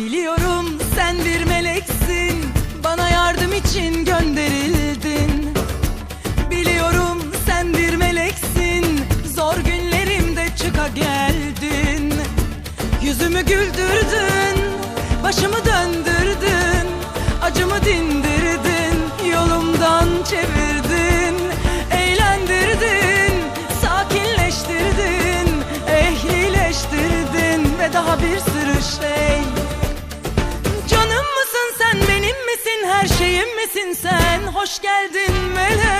Biliyorum sen bir meleksin. Bana yardım için gönderildin. Biliyorum sen bir meleksin. Zor günlerimde çıka geldin. Yüzümü güldürdün Başımı döndürdün Acımı dindirdin Yolumdan çevirdin Eğlendirdin Sakinleştirdin Ehlileştirdin Ve daha bir sürü şey Canım mısın sen benim misin her şeyim misin sen? Hoş geldin melek.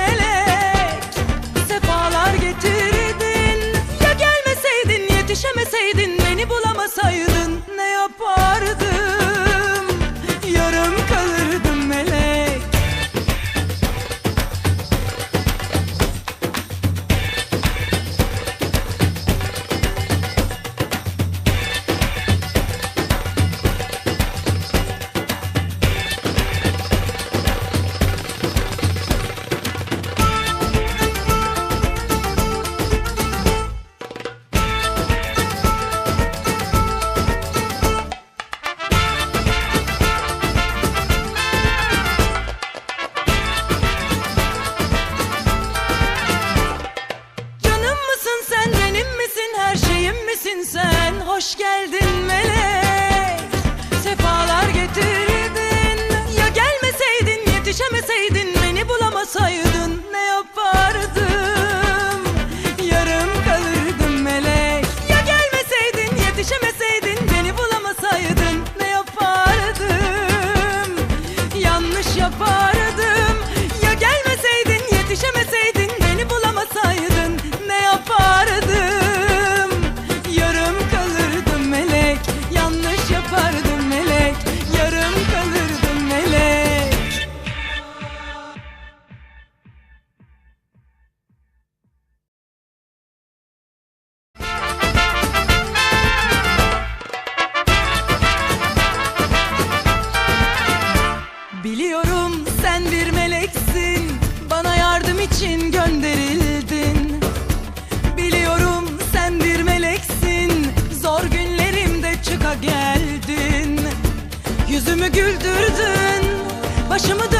sen Hoş geldin melek. Sefalar getirdin. Ya gelmeseydin yetişemeseydin Beni bulamasaydın ne yapardım Yarım kalırdım melek. Ya gelmeseydin yetişemeseydin Beni bulamasaydın ne yapardım Yanlış yapardım güldürdün. Başımı